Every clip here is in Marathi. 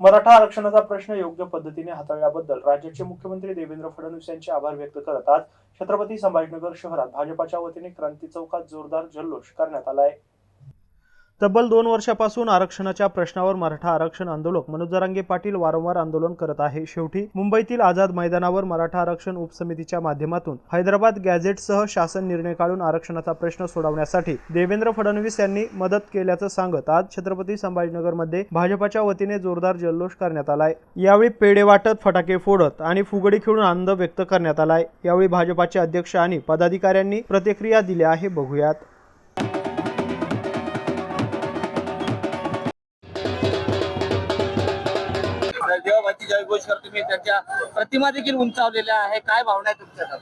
मराठा आरक्षणाचा प्रश्न योग्य पद्धतीने हाताळल्याबद्दल राज्याचे मुख्यमंत्री देवेंद्र फडणवीस यांचे आभार व्यक्त करत आज छत्रपती संभाजीनगर शहरात भाजपाच्या वतीने क्रांती चौकात जोरदार जल्लोष करण्यात आलाय तब्बल दोन वर्षापासून आरक्षणाच्या प्रश्नावर मराठा आरक्षण आंदोलक मनोज जरांगे पाटील वारंवार आंदोलन करत आहे. शेवटी मुंबईतील आझाद मैदानावर मराठा आरक्षण उपसमितीच्या माध्यमातून हैदराबाद गॅझेटसह शासन निर्णय काढून आरक्षणाचा प्रश्न सोडवण्यासाठी देवेंद्र फडणवीस यांनी मदत केल्याचं सांगत आज छत्रपती संभाजीनगरमध्ये भाजपाच्या वतीने जोरदार जल्लोष करण्यात आलाय. यावेळी पेढे वाटत फटाके फोडत आणि फुगडी खेळून आनंद व्यक्त करण्यात आलाय. यावेळी भाजपाचे अध्यक्ष आणि पदाधिकाऱ्यांनी प्रतिक्रिया दिल्या आहे. बघूयात. देवाबाची जयघोषकर तुम्ही त्यांच्या प्रतिमा देखील उंचावलेल्या आहे. काय भावना आहे तुमच्या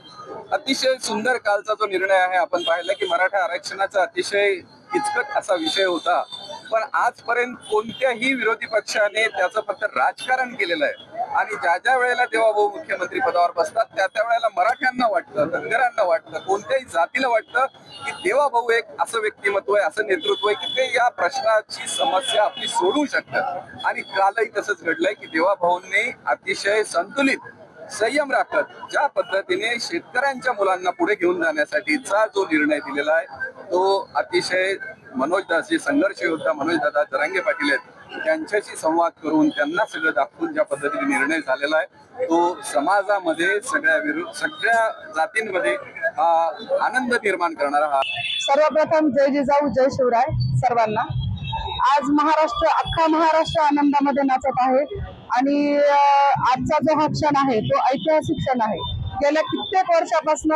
अतिशय सुंदर कालचा जो निर्णय आहे आपण पाहिला की मराठा आरक्षणाचा अतिशय किचकट असा विषय होता. पण आजपर्यंत कोणत्याही विरोधी पक्षाने त्याचं फक्त राजकारण केलेलं आहे. आणि ज्या ज्या वेळेला देवाभाऊ मुख्यमंत्री पदावर बसतात त्या त्या वेळेला मराठ्यांना वाटतं धनगरांना वाटतं कोणत्याही जातीला वाटतं की देवाभाऊ एक असं व्यक्तिमत्व आहे असं नेतृत्व आहे की ते या प्रश्नाची समस्या आपली सोडवू शकतात. आणि कालही तसंच घडलंय की देवाभाऊंनी अतिशय संतुलित संयम राखत ज्या पद्धतीने शेतकऱ्यांच्या मुलांना पुढे घेऊन जाण्यासाठीचा जो निर्णय दिलेला आहे तो अतिशय मनोजदास जे संघर्ष योद्धा मनोजदादा जरांगे पाटील आहेत त्यांच्याशी संवाद करून त्यांना सगळं दाखवून ज्या पद्धतीने निर्णय झालेला आहे तो समाजामध्ये सगळ्या विरुद्ध सगळ्या जातींमध्ये हा आनंद निर्माण करणारा हा. सर्वप्रथम जय जिजाऊ जय शिवराय सर्वांना. आज महाराष्ट्र अख्खा महाराष्ट्र आनंदामध्ये नाचत आहे आणि आजचा जो हा क्षण आहे तो ऐतिहासिक क्षण आहे. गेल्या कित्येक वर्षापासून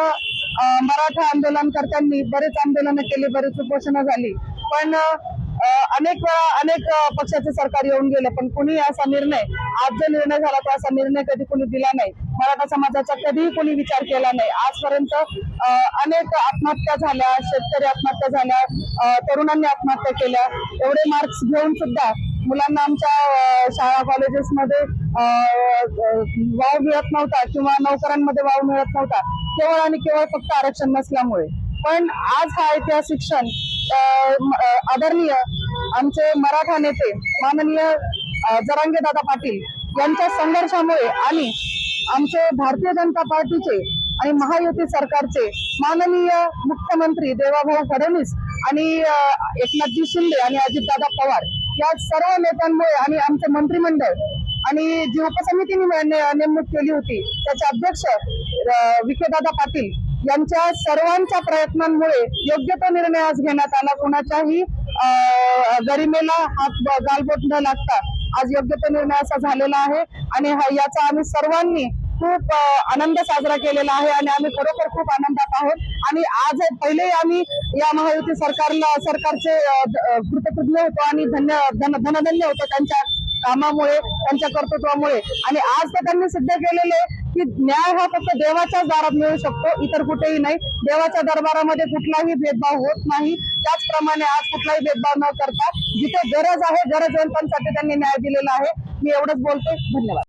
मराठा आंदोलनकर्त्यांनी बरेच आंदोलनं केली बरेच उपोषणं झाली. पण अनेक वेळा अनेक पक्षाचे सरकार येऊन गेले पण कुणी असा निर्णय आज जो निर्णय झाला तो असा निर्णय कधी कुणी दिला नाही. मराठा समाजाचा कधीही कोणी विचार केला नाही. आजपर्यंत अनेक आत्महत्या झाल्या शेतकरी आत्महत्या झाल्या तरुणांनी आत्महत्या केल्या. एवढे मार्क्स घेऊन सुद्धा मुलांना आमच्या शाळा कॉलेजेसमध्ये वाव मिळत नव्हता किंवा नोकऱ्यांमध्ये वाव मिळत नव्हता. केवळ आणि केवळ फक्त आरक्षण नसल्यामुळे. पण आज हा ऐतिहासिक क्षण आदरणीय आमचे मराठा नेते माननीय जरांगे दादा पाटील यांच्या संघर्षामुळे आणि आमचे भारतीय जनता पार्टीचे आणि महायुती सरकारचे माननीय मुख्यमंत्री देवाभाऊ फडणवीस आणि एकनाथजी शिंदे आणि अजितदादा पवार या सर्व नेत्यांमुळे आणि आमचे मंत्रिमंडळ आणि जी उपसमितीने नेमणूक केली होती त्याचे अध्यक्ष विखेदादा पाटील यांच्या सर्वांच्या प्रयत्नांमुळे योग्य तो निर्णय आज घेण्यात आला. कोणाच्याही गरिमेला हात गालबोट न लागता आज योग्य तो निर्णय असा झालेला आहे. आणि हा- याचा आम्ही सर्वांनी खूप आनंद साजरा केलेला आहे आणि आम्ही खरोखर खूप आनंदात आहोत. आणि आज पहिले आम्ही या महायुती सरकारला सरकारचे कृतकृज्ञ होतो आणि धन्य धन धनधन्य होतो त्यांच्या कामामुळे त्यांच्या कर्तृत्वामुळे. आणि आज तर त्यांनी सिद्ध केलेले की न्याय हा फक्त देवाच्याच दारात मिळू शकतो इतर कुठेही नाही. देवाच्या दरबारामध्ये कुठलाही भेदभाव होत नाही. त्याचप्रमाणे आज कुठलाही भेदभाव न करता जिथे गरज आहे गरजवंतांसाठी त्यांनी न्याय दिलेला आहे. मी एवढंच बोलते. धन्यवाद.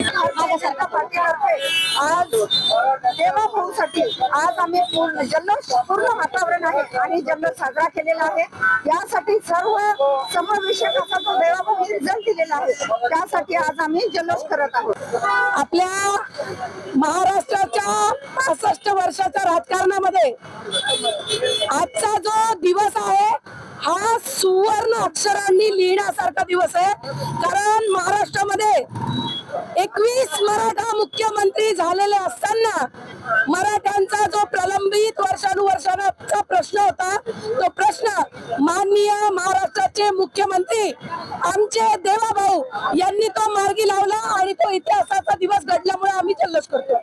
आज देवाभाऊसाठी आज आम्ही पूर्ण जल्लोष पूर्ण वातावरण आहे आणि जल्लोष साजरा केलेला आहे. यासाठी सर्व समावेशक असा तो देवाभाऊ रिझल्ट दिलेला आहे. त्यासाठी आज आम्ही जल्लोष करत आहोत. आपल्या महाराष्ट्राच्या पासष्ट वर्षाच्या राजकारणामध्ये आजचा जो दिवस आहे हा सुवर्ण अक्षरांनी लिहिण्यासारखा दिवस आहे. कारण महाराष्ट्रामध्ये एकवीस मराठा मुख्यमंत्री झालेले असताना मराठ्यांचा जो प्रलंबित वर्षानुवर्षांचा प्रश्न होता तो प्रश्न माननीय महाराष्ट्राचे मुख्यमंत्री आमचे देवाभाऊ यांनी तो मार्गी लावला आणि तो इतिहासाचा दिवस घडल्यामुळे आम्ही जल्लोष करतो